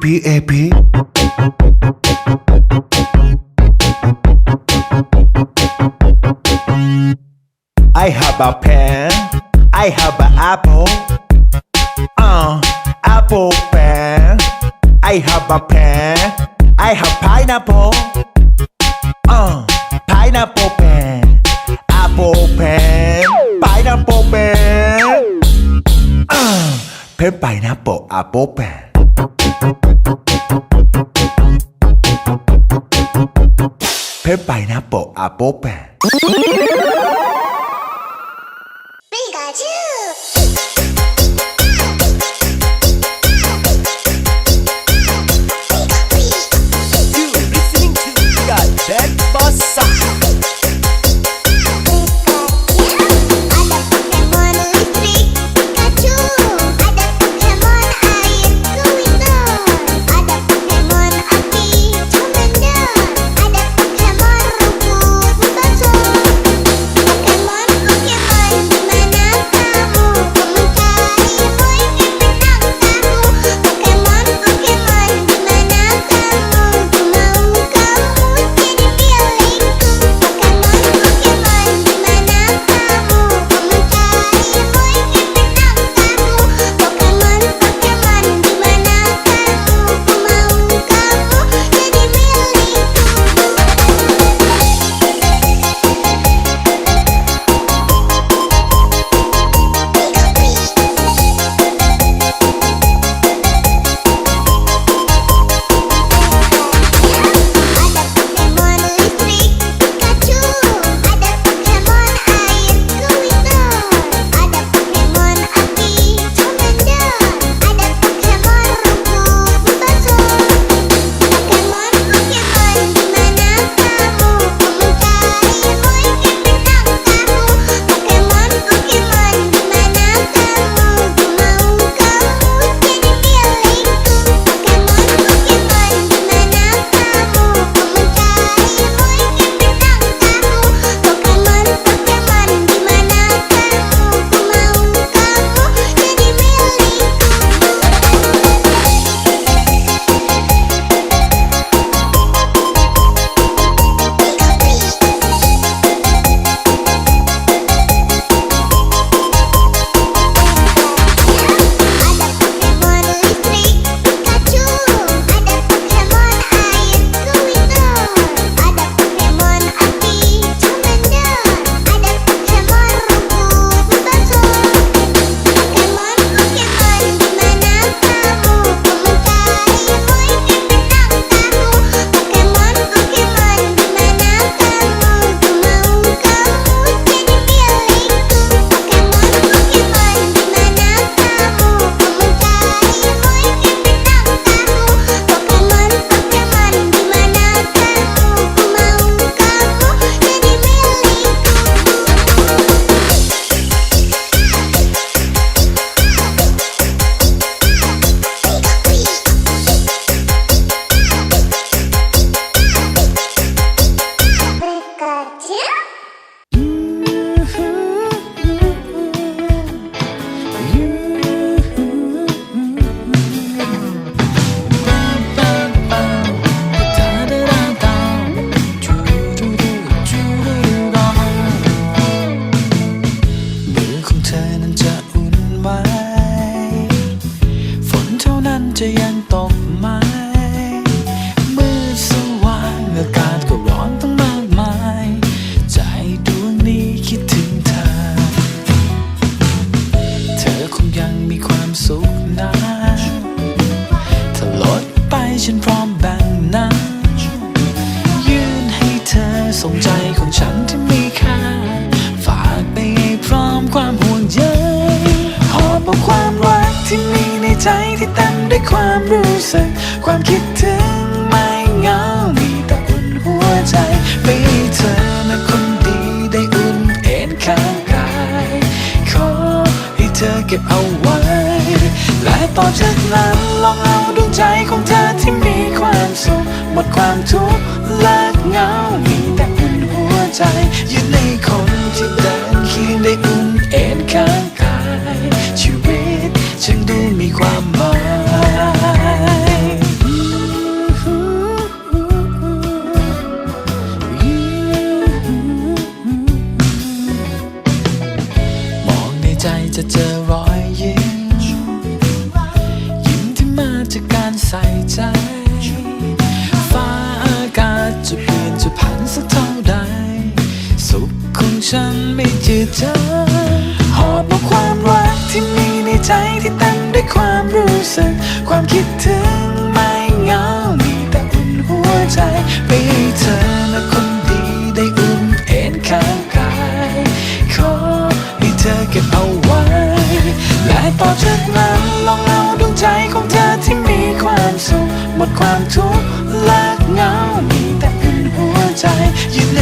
P A P I have a pen I have an apple uh apple pen I have a pen I have pineapple uh pineapple pen apple pen pineapple pen uh pen pineapple apple pen เพ่ไปนะโปะอาโปะแป ยังมีความสุขนะถ้าลดไปฉันพร้อมแบ่งนะยื่นให้เธอส่งใจของฉันที่มีค่า ฝากไปให้พร้อมความห่วงใยหอบเอาความรักที่มีในใจที่เต็มด้วยความรู้สึก ความคิดถึง ต่อจากนั้นลองเอาดวงใจของเธอที่มีความสุขหมดความทุกข์และเหงามีแต่อุ่นหัวใจยืนในคนที่เดินเคียงได้อุ่นเอ็นข้างกายชีวิตฉันดูมีความหมายจะเจอรอยยิ้ ใส่ใจ ฟ้าอากาศจะเปลี่ยนจะผันสักเท่าใด สุขของฉันไม่จืดจางหอบเอาความรักที่มีในใจที่เต็มด้วยความรู้สึก ความคิดถึง หมดความทุกข์และเหงามีแต่อื่นหัวใจยืนใน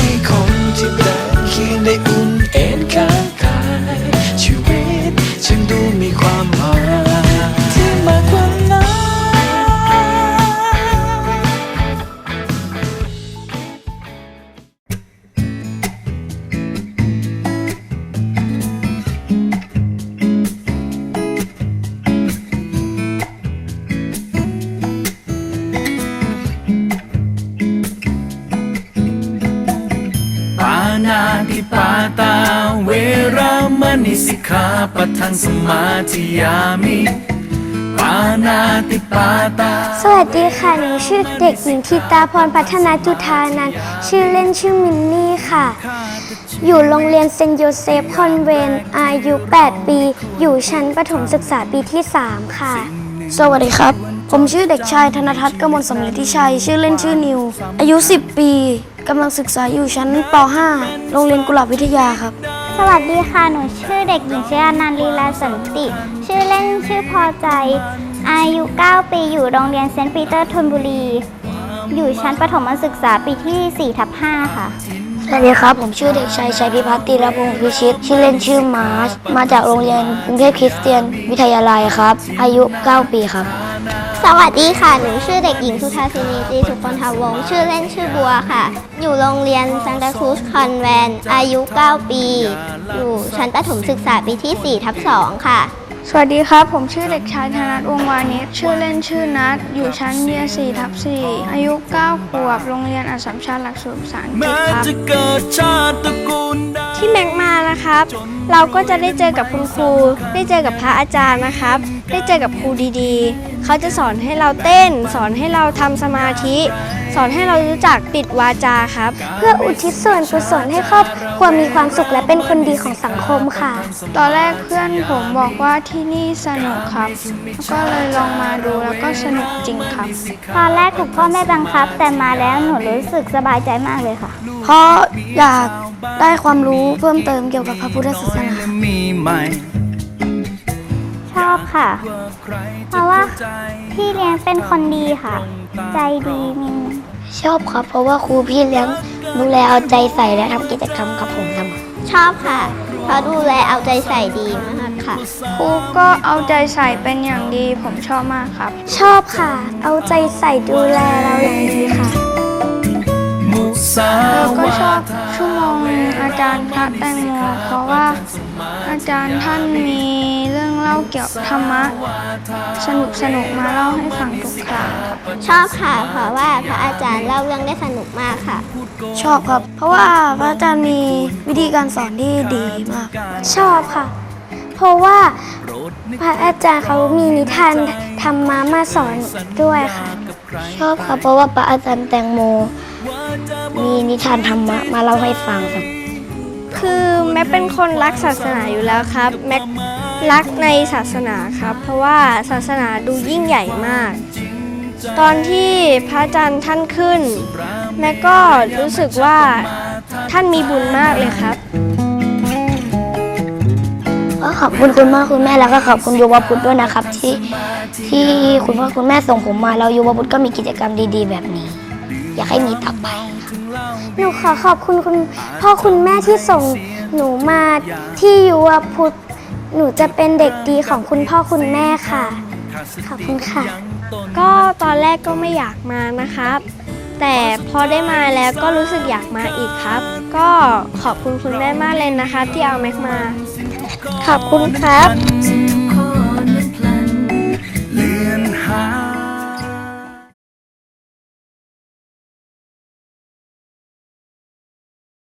ามณิสิกขาปะทังสมาธิยามิปานาติปาตา สวัสดีค่ะ หนูชื่อเด็กหญิงทิตาพรพัฒนาจุธานันท์ชื่อเล่นชื่อมินนี่ค่ะ อยู่โรงเรียนเซนต์โยเซฟคอนเวนต์อายุ 8 ปี อยู่ชั้นประถมศึกษาปีที่ 3 ค่ะ สวัสดีครับ ผมชื่อเด็กชายธนทัศน์กมลสำลิธิชัย ชื่อเล่นชื่อนิว อายุ 10 ปี กำลังศึกษาอยู่ชั้นป .5 โรงเรียนกุหลาบวิทยาครับ สวัสดีค่ะ หนูชื่อเด็กหญิงชยานันท์ลีลาสันติ ชื่อเล่นชื่อพอใจ อายุ 9 ปี อยู่โรงเรียนเซนต์ปีเตอร์ธนบุรี อยู่ชั้นประถมศึกษาปีที่4ทับ5ค่ะ สวัสดีครับ ผมชื่อเด็กชายชัยพิพัฒน์ตีรพงศ์พิชิต ชื่อเล่นชื่อมาร์ช มาจากโรงเรียนกรุงเทพคริสเตียนวิทยาลัยครับ อายุ 9 ปีครับ สวัสดีค่ะ หนูชื่อเด็กหญิงสุธาสินีจีสุคนทาวงศ์ชื่อเล่นชื่อบัวค่ะ อยู่โรงเรียนซันตาครูสคอนแวนต์อายุ 9 ปี อยู่ชั้นประถมศึกษาปีที่ 4 ทับ 2 ค่ะ สวัสดีครับ ผมชื่อเด็กชายธนัทวงศ์วานิชชื่อเล่นชื่อนัทอยู่ชั้นเรียน4ทับ 4 อายุ 9 ขวบ โรงเรียนอัสสัมชัญหลักสูตรภาษาอังกฤษแม้ครับ จะเกิดชาติตระกูลใดที่แม็กมานะครับ เราก็จะได้เจอกับคุณครู ได้เจอกับพระอาจารย์นะครับ ได้เจอกับครูดีๆ เขาจะสอนให้เราเต้น สอนให้เราทำสมาธิ สอนให้เรารู้จักปิดวาจาครับ เพื่ออุทิศส่วนกุศลให้ครอบครัวมีความสุขและเป็นคนดีของสังคมค่ะ ตอนแรกเพื่อนผมบอกว่าที่นี่สนุกครับ ก็เลยลองมาดูแล้วก็สนุกจริงครับ ตอนแรกถูกพ่อแม่บังคับ แต่มาแล้วหนูรู้สึกสบายใจมากเลยค่ะ เพราะอยากได้ความรู้เพิ่มเติมเกี่ยวกับพระพุทธศาสนามีใหม่ชอบค่ะ เพราะว่าพี่เลี้ยงเป็นคนดีค่ะ ใจดีมีชอบครับ เพราะว่าครูพี่เลี้ยงดูแลเอาใจใส่และทำกิจกรรมกับผมเสมอชอบค่ะเพราะดูแลเอาใจใส่ดีมากค่ะครูก็เอาใจใส่เป็นอย่างดีผมชอบมากครับ ชอบค่ะ เอาใจใส่ดูแลเราอย่างดีค่ะมุสาแล้วก็วาชอบทาชั่วโมง อาจารย์พระแตงโมเพราะว่า อาจารย์ท่านมีเรื่องเล่าเกี่ยวกับธรรมะ สนุกสนุกๆมาเล่าให้ฟังทุกครั้งครับชอบค่ะ เพราะว่าพระอาจารย์เล่าเรื่องได้สนุกมากค่ะ ชอบครับ เพราะว่าพระอาจารย์มีวิธีการสอนที่ดีมาก ชอบค่ะ เพราะว่าพระอาจารย์เขามีนิทานธรรมะมาสอนด้วยค่ะ ชอบครับเพราะว่าพระอาจารย์แตงโม มีนิทานธรรมะมาเล่าให้ฟังครับ คือแม็กเป็นคนรักศาสนาอยู่แล้วครับ แม็กรักในศาสนาครับ เพราะว่าศาสนาดูยิ่งใหญ่มาก ตอนที่พระอาจารย์ท่านขึ้น แม็กก็รู้สึกว่าท่านมีบุญมากเลยครับก็ขอบคุณคุณพ่อคุณแม่แล้วก็ขอบคุณยุวพุทธด้วยนะครับ ที่ที่คุณพ่อคุณแม่ส่งผมมาแล้วยุวพุทธก็มีกิจกรรมดี ๆ แบบนี้ อยากให้มีต่อไป หนูขอขอบคุณคุณพ่อคุณแม่ที่ส่งหนูมาที่ยุวพุทธหนูจะเป็นเด็กดีของคุณพ่อคุณแม่ค่ะ ขอบคุณค่ะ ก็ตอนแรกก็ไม่อยากมานะครับ แต่พอได้มาแล้วก็รู้สึกอยากมาอีกครับ ก็ขอบคุณคุณแม่มากเลยนะคะ ที่เอาแม็กมา ขอบคุณครับ